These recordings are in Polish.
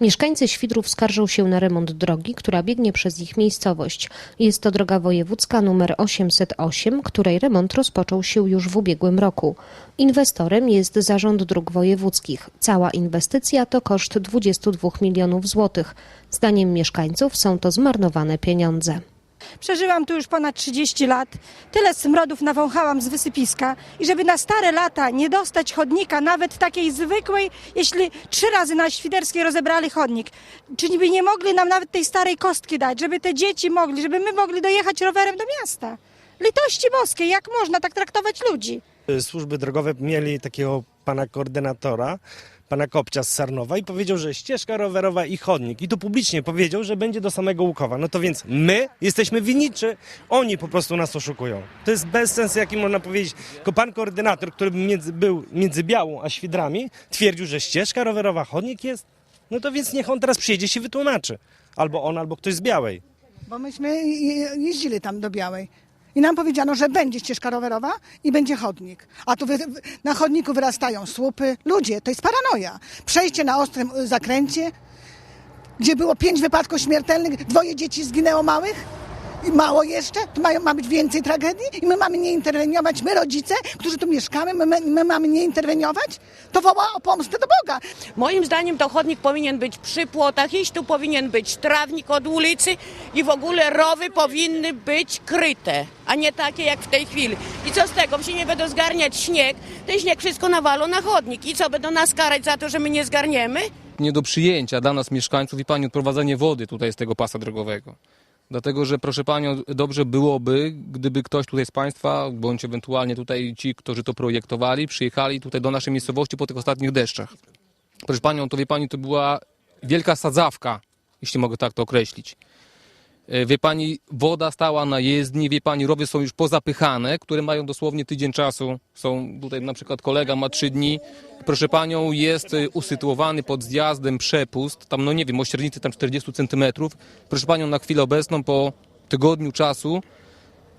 Mieszkańcy Świdrów skarżą się na remont drogi, która biegnie przez ich miejscowość. Jest to droga wojewódzka nr 808, której remont rozpoczął się już w ubiegłym roku. Inwestorem jest Zarząd Dróg Wojewódzkich. Cała inwestycja to koszt 22 milionów złotych. Zdaniem mieszkańców są to zmarnowane pieniądze. Przeżyłam tu już ponad 30 lat. Tyle smrodów nawąchałam z wysypiska i żeby na stare lata nie dostać chodnika, nawet takiej zwykłej, jeśli trzy razy na Świderskiej rozebrali chodnik, czy by nie mogli nam nawet tej starej kostki dać, żeby te dzieci mogli, żeby my mogli dojechać rowerem do miasta. Litości boskiej, jak można tak traktować ludzi? służby drogowe mieli takiego pana koordynatora, pana Kopcia z Sarnowa i powiedział, że ścieżka rowerowa i chodnik. I tu publicznie powiedział, że będzie do samego Łukowa. No to więc my jesteśmy winni, czy oni po prostu nas oszukują? To jest bezsens, jaki można powiedzieć. Tylko pan koordynator, który między, był między Białą a Świdrami, twierdził, że ścieżka rowerowa, chodnik jest. No to więc niech on teraz przyjedzie się wytłumaczy. Albo on, albo ktoś z Białej. Bo myśmy je- jeździli tam do Białej. I nam powiedziano, że będzie ścieżka rowerowa i będzie chodnik. A tu wy, na chodniku wyrastają słupy. Ludzie, to jest paranoja. Przejście na ostrym y, zakręcie, gdzie było pięć wypadków śmiertelnych, dwoje dzieci zginęło małych. I mało jeszcze? Tu mają, ma być więcej tragedii? I my mamy nie interweniować, my rodzice, którzy tu mieszkamy, my, my, my mamy nie interweniować? To woła o pomstę do Boga. Moim zdaniem to chodnik powinien być przy płotach, iść tu powinien być trawnik od ulicy i w ogóle rowy powinny być kryte, a nie takie jak w tej chwili. I co z tego, się nie będą zgarniać śnieg, ten śnieg wszystko nawalą na chodnik. I co, będą nas karać za to, że my nie zgarniemy? nie do przyjęcia dla nas mieszkańców i pani odprowadzenie wody tutaj z tego pasa drogowego. Dlatego, że proszę panią, dobrze byłoby, gdyby ktoś tutaj z państwa, bądź ewentualnie tutaj ci, którzy to projektowali, przyjechali tutaj do naszej miejscowości po tych ostatnich deszczach. Proszę panią, to wie pani, to była wielka sadzawka, jeśli mogę tak to określić. E, Wie pani, woda stała na jezdni, wie pani, rowy są już pozapychane, które mają dosłownie tydzień czasu. Są tutaj na przykład kolega ma trzy dni. Proszę panią, jest e, usytuowany pod zjazdem przepust, tam no nie wiem, o średnicy tam 40 centymetrów. Proszę panią, na chwilę obecną po tygodniu czasu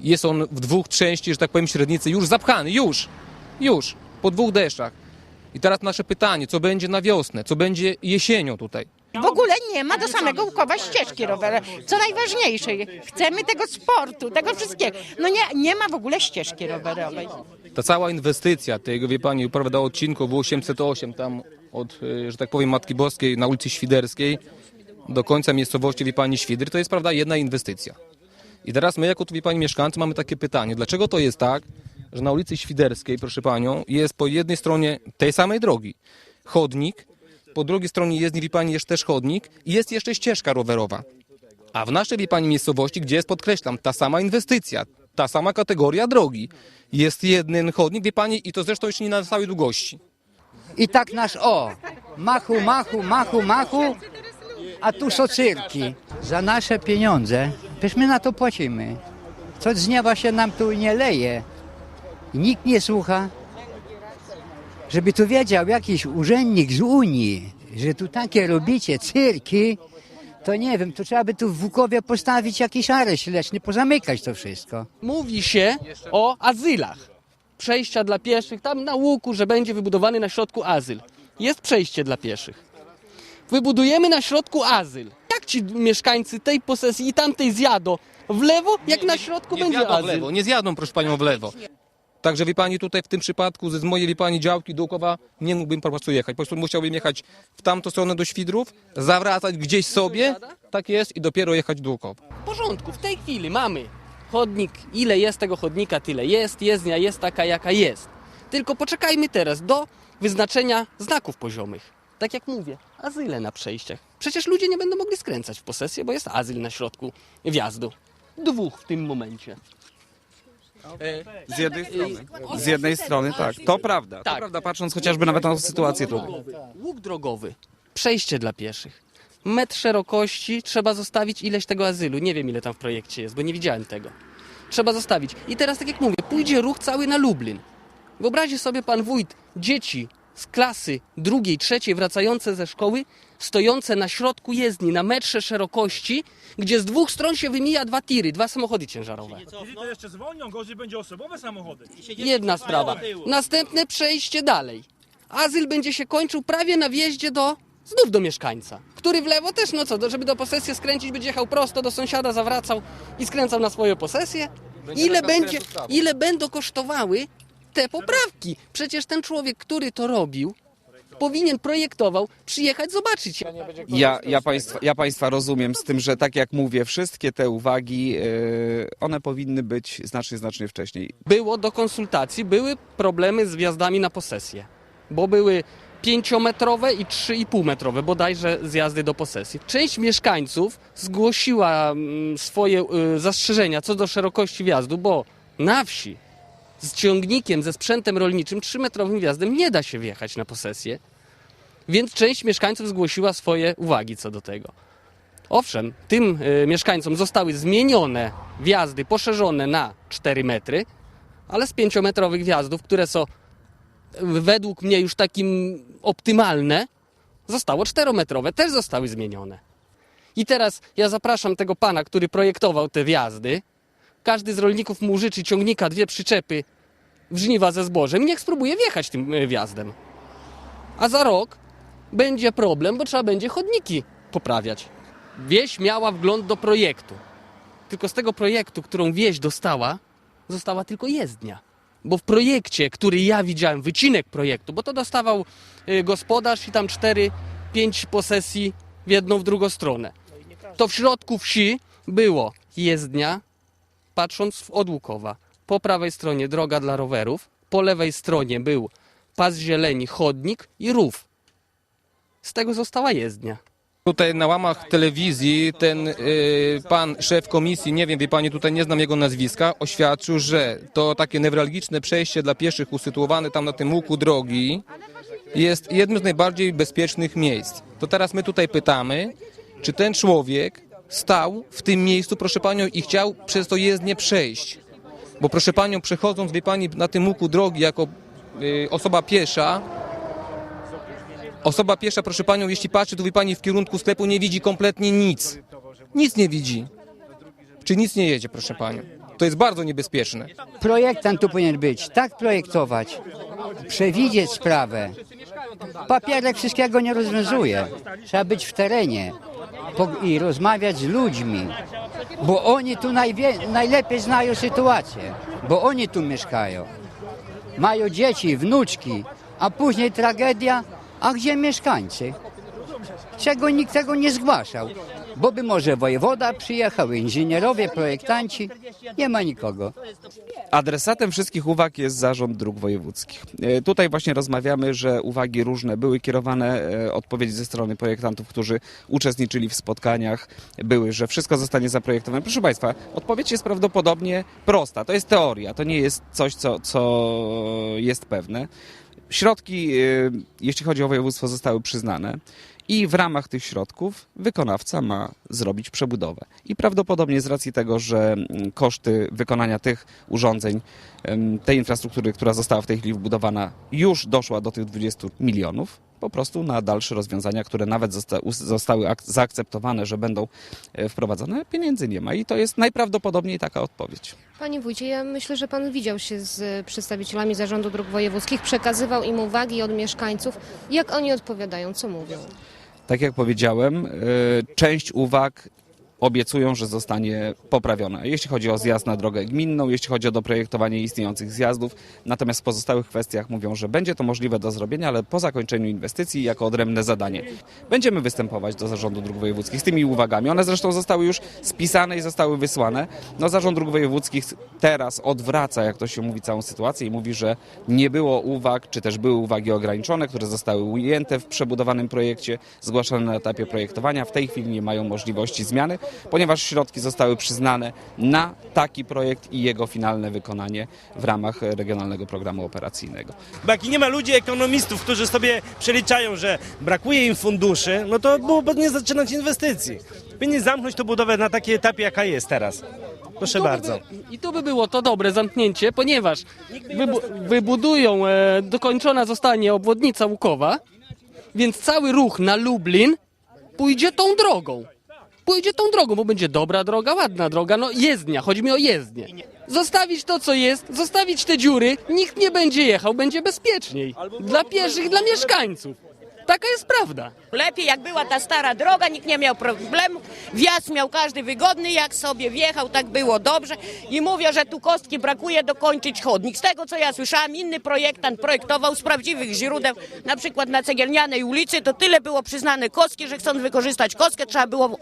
jest on w dwóch części, że tak powiem, średnicy już zapchany, już, już, po dwóch deszczach. I teraz nasze pytanie, co będzie na wiosnę, co będzie jesienią tutaj? W ogóle nie ma do samego Łukowa ścieżki rowerowej. Co najważniejsze, chcemy tego sportu, tego wszystkiego. No nie, nie ma w ogóle ścieżki rowerowej. Ta cała inwestycja tego, wie pani, prawda, odcinku W808 tam od, y, że tak powiem, Matki Boskiej na ulicy Świderskiej do końca miejscowości, wie pani, Świdry, to jest, prawda, jedna inwestycja. I teraz my, jako tu, wie pani, mieszkańcy, mamy takie pytanie, dlaczego to jest tak, że na ulicy Świderskiej, proszę panią, jest po jednej stronie tej samej drogi chodnik, po drugiej stronie jest, wie pani, jest też chodnik i jest jeszcze ścieżka rowerowa. A w naszej, wie pani, miejscowości, gdzie jest, podkreślam, ta sama inwestycja, ta sama kategoria drogi, jest jeden chodnik, wie pani, i to zresztą jeszcze nie na całej długości. I tak nasz o, machu, machu, machu, machu, a tu są cyrki. Za nasze pieniądze, przecież my na to płacimy. Co z nieba się nam tu nie leje. Nikt nie słucha. Żeby tu wiedział jakiś urzędnik z Unii, że tu takie robicie cyrki, to nie wiem, to trzeba by tu w Wukowie postawić jakiś areszt leśny, pozamykać to wszystko. Mówi się o azylach. Przejścia dla pieszych. Tam na łuku, że będzie wybudowany na środku azyl. Jest przejście dla pieszych. Wybudujemy na środku azyl. Jak ci mieszkańcy tej posesji i tamtej zjadą? W lewo, jak na środku Nie będzie zjadą w azyl. lewo, nie zjadą, proszę panią, w lewo. Także wie pani, tutaj w tym przypadku z mojej wie pani działki Dłukowa nie mógłbym po prostu jechać. Po prostu musiałbym jechać w tamtą stronę do Świdrów, zawracać gdzieś sobie, tak jest, i dopiero jechać do Łukowa. W porządku, w tej chwili mamy chodnik. Ile jest tego chodnika, tyle jest. Jezdnia jest taka, jaka jest. Tylko poczekajmy teraz do wyznaczenia znaków poziomych. Tak jak mówię, azyle na przejściach. Przecież ludzie nie będą mogli skręcać w posesję, bo jest azyl na środku wjazdu. Dwóch w tym momencie. Z jednej strony. Z jednej strony, tak. To prawda. To Tak. prawda, patrząc chociażby nawet na sytuację tutaj. Łuk drogowy, przejście dla pieszych. Metr szerokości trzeba zostawić ileś tego azylu. Nie wiem ile tam w projekcie jest, bo nie widziałem tego. Trzeba zostawić. I teraz, tak jak mówię, pójdzie ruch cały na Lublin. Wyobraźcie sobie pan wójt, dzieci z klasy drugiej, trzeciej wracające ze szkoły, stojące na środku jezdni na metrze szerokości, gdzie z dwóch stron się wymija dwa tiry, dwa samochody ciężarowe. Jeśli to jeszcze zwolnią, gorzej będzie osobowe samochody. Jedna sprawa. Następne przejście dalej. Azyl będzie się kończył prawie na wjeździe do znów do mieszkańca, który w lewo też, no co, do- żeby do posesji skręcić, będzie jechał prosto do sąsiada, zawracał i skręcał na swoją posesję. Ile, będzie, ile będą kosztowały te poprawki? Przecież ten człowiek, który to robił, powinien, projektował, przyjechać, zobaczyć. Ja, ja, państwa, ja Państwa rozumiem z tym, że tak jak mówię, wszystkie te uwagi, yy, one powinny być znacznie, znacznie wcześniej. Było do konsultacji, były problemy z wjazdami na posesję, bo były 5-metrowe i 3,5 metrowe bodajże zjazdy do posesji. Część mieszkańców zgłosiła mm, swoje y, zastrzeżenia co do szerokości wjazdu, bo na wsi z ciągnikiem, ze sprzętem rolniczym 3-metrowym wjazdem nie da się wjechać na posesję, więc część mieszkańców zgłosiła swoje uwagi co do tego. Owszem, tym y, mieszkańcom zostały zmienione wjazdy, poszerzone na 4 metry, ale z pięciometrowych wjazdów, które są y, według mnie już takim optymalne, zostało czterometrowe, też zostały zmienione. I teraz ja zapraszam tego pana, który projektował te wjazdy. Każdy z rolników mu życzy ciągnika, dwie przyczepy w żniwa ze zbożem i niech spróbuje wjechać tym y, wjazdem. A za rok będzie problem, bo trzeba będzie chodniki poprawiać. Wieś miała wgląd do projektu. Tylko z tego projektu, którą wieś dostała, została tylko jezdnia. Bo w projekcie, który ja widziałem, wycinek projektu, bo to dostawał y, gospodarz i tam 4-5 posesji w jedną, w drugą stronę. To w środku wsi było jezdnia, patrząc w od Łukowa. Po prawej stronie droga dla rowerów, po lewej stronie był pas zieleni, chodnik i rów. Z tego została jezdnia. Tutaj na łamach telewizji ten y, pan szef komisji, nie wiem, wie pani, tutaj nie znam jego nazwiska, oświadczył, że to takie newralgiczne przejście dla pieszych usytuowane tam na tym łuku drogi jest jednym z najbardziej bezpiecznych miejsc. To teraz my tutaj pytamy, czy ten człowiek stał w tym miejscu, proszę panią, i chciał przez to jezdnię przejść. Bo proszę panią, przechodząc, wie pani, na tym łuku drogi jako y, osoba piesza, Osoba piesza, proszę panią, jeśli patrzy, tu wie pani w kierunku sklepu, nie widzi kompletnie nic. Nic nie widzi. Czy nic nie jedzie, proszę panią. To jest bardzo niebezpieczne. Projektant tu powinien być, tak projektować, przewidzieć sprawę. Papierek wszystkiego nie rozwiązuje. Trzeba być w terenie i rozmawiać z ludźmi, bo oni tu najlepiej znają sytuację, bo oni tu mieszkają. Mają dzieci, wnuczki, a później tragedia, a gdzie mieszkańcy? Czego nikt tego nie zgłaszał? Bo by może wojewoda przyjechał, inżynierowie, projektanci, nie ma nikogo. Adresatem wszystkich uwag jest Zarząd Dróg Wojewódzkich. E, Tutaj właśnie rozmawiamy, że uwagi różne były kierowane, e, odpowiedzi ze strony projektantów, którzy uczestniczyli w spotkaniach, były, że wszystko zostanie zaprojektowane. Proszę Państwa, odpowiedź jest prawdopodobnie prosta. To jest teoria, to nie jest coś, co, co jest pewne. Środki, e, jeśli chodzi o województwo, zostały przyznane. I w ramach tych środków wykonawca ma zrobić przebudowę. I prawdopodobnie z racji tego, że mm, koszty wykonania tych urządzeń, tej infrastruktury, która została w tej chwili wbudowana, już doszła do tych 20 milionów, po prostu na dalsze rozwiązania, które nawet zostały ak- zaakceptowane, że będą e, wprowadzone, pieniędzy nie ma. I to jest najprawdopodobniej taka odpowiedź. Panie wójcie, ja myślę, że pan widział się z przedstawicielami Zarządu Dróg Wojewódzkich, przekazywał im uwagi od mieszkańców. Jak oni odpowiadają, co mówią? Tak jak powiedziałem, y, część uwag obiecują, że zostanie poprawiona. Jeśli chodzi o zjazd na drogę gminną, jeśli chodzi o doprojektowanie istniejących zjazdów, natomiast w pozostałych kwestiach mówią, że będzie to możliwe do zrobienia, ale po zakończeniu inwestycji jako odrębne zadanie. Będziemy występować do Zarządu Dróg Wojewódzkich z tymi uwagami. One zresztą zostały już spisane i zostały wysłane. No, Zarząd Dróg Wojewódzkich teraz odwraca, jak to się mówi, całą sytuację i mówi, że nie było uwag, czy też były uwagi ograniczone, które zostały ujęte w przebudowanym projekcie, zgłaszane na etapie projektowania. W tej chwili nie mają możliwości zmiany, ponieważ środki zostały przyznane na taki projekt i jego finalne wykonanie w ramach Regionalnego Programu Operacyjnego. Bo jak nie ma ludzi, ekonomistów, którzy sobie przeliczają, że brakuje im funduszy, no to byłoby nie zaczynać inwestycji. Powinni zamknąć tę budowę na takiej etapie, jaka jest teraz. Proszę by bardzo. By, I to by było to dobre zamknięcie, ponieważ wybu wybudują, e, dokończona zostanie obwodnica Łukowa, więc cały ruch na Lublin pójdzie tą drogą. Pójdzie tą drogą, bo będzie dobra droga, ładna droga, no jezdnia, chodzi mi o jezdnię. Zostawić to, co jest, zostawić te dziury, nikt nie będzie jechał, będzie bezpieczniej. Dla pieszych, dla mieszkańców. Taka jest prawda. Lepiej jak była ta stara droga, nikt nie miał problemu. Wjazd miał każdy wygodny, jak sobie wjechał, tak było dobrze. I mówię, że tu kostki brakuje dokończyć chodnik. Z tego co ja słyszałam, inny projektant projektował z prawdziwych źródeł, na przykład na Cegielnianej ulicy, to tyle było przyznane kostki, że chcąc wykorzystać kostkę, trzeba było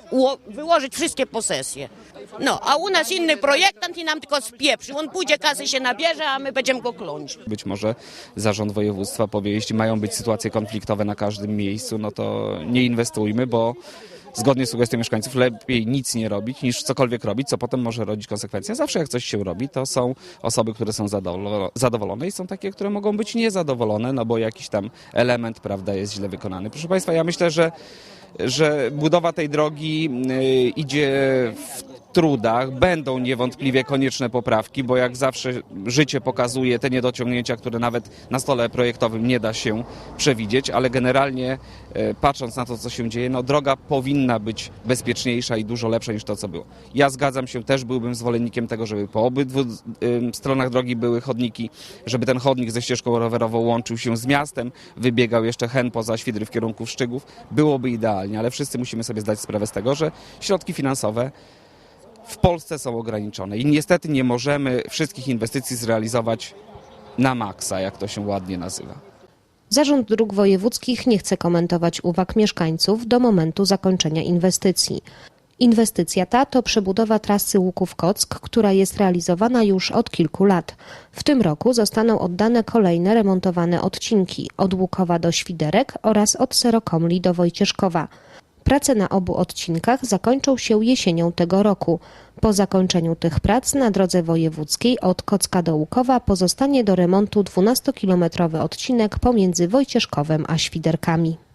wyłożyć wszystkie posesje. No, a u nas inny projektant i nam tylko spieprzył. On pójdzie, kasy się nabierze, a my będziemy go kląć. Być może zarząd województwa powie, jeśli mają być sytuacje konfliktowe na każdym miejscu, no to nie inwestujmy, bo zgodnie z sugestią mieszkańców lepiej nic nie robić niż cokolwiek robić, co potem może rodzić konsekwencje. Zawsze jak coś się robi, to są osoby, które są zadowolo- zadowolone i są takie, które mogą być niezadowolone, no bo jakiś tam element, prawda, jest źle wykonany. Proszę Państwa, ja myślę, że że budowa tej drogi y, idzie w trudach. Będą niewątpliwie konieczne poprawki, bo jak zawsze życie pokazuje te niedociągnięcia, które nawet na stole projektowym nie da się przewidzieć, ale generalnie e, patrząc na to, co się dzieje, no droga powinna być bezpieczniejsza i dużo lepsza niż to, co było. Ja zgadzam się, też byłbym zwolennikiem tego, żeby po obydwu ym, stronach drogi były chodniki, żeby ten chodnik ze ścieżką rowerową łączył się z miastem, wybiegał jeszcze hen poza Świdry w kierunku Szczygów. Byłoby ale wszyscy musimy sobie zdać sprawę z tego, że środki finansowe w Polsce są ograniczone i niestety nie możemy wszystkich inwestycji zrealizować na maksa, jak to się ładnie nazywa. Zarząd Dróg Wojewódzkich nie chce komentować uwag mieszkańców do momentu zakończenia inwestycji. Inwestycja ta to przebudowa trasy Łuków-Kock, która jest realizowana już od kilku lat. W tym roku zostaną oddane kolejne remontowane odcinki od Łukowa do Świderek oraz od Serokomli do Wojcieszkowa. Prace na obu odcinkach zakończą się jesienią tego roku. Po zakończeniu tych prac na drodze wojewódzkiej od Kocka do Łukowa pozostanie do remontu 12-kilometrowy odcinek pomiędzy Wojcieszkowem a Świderkami.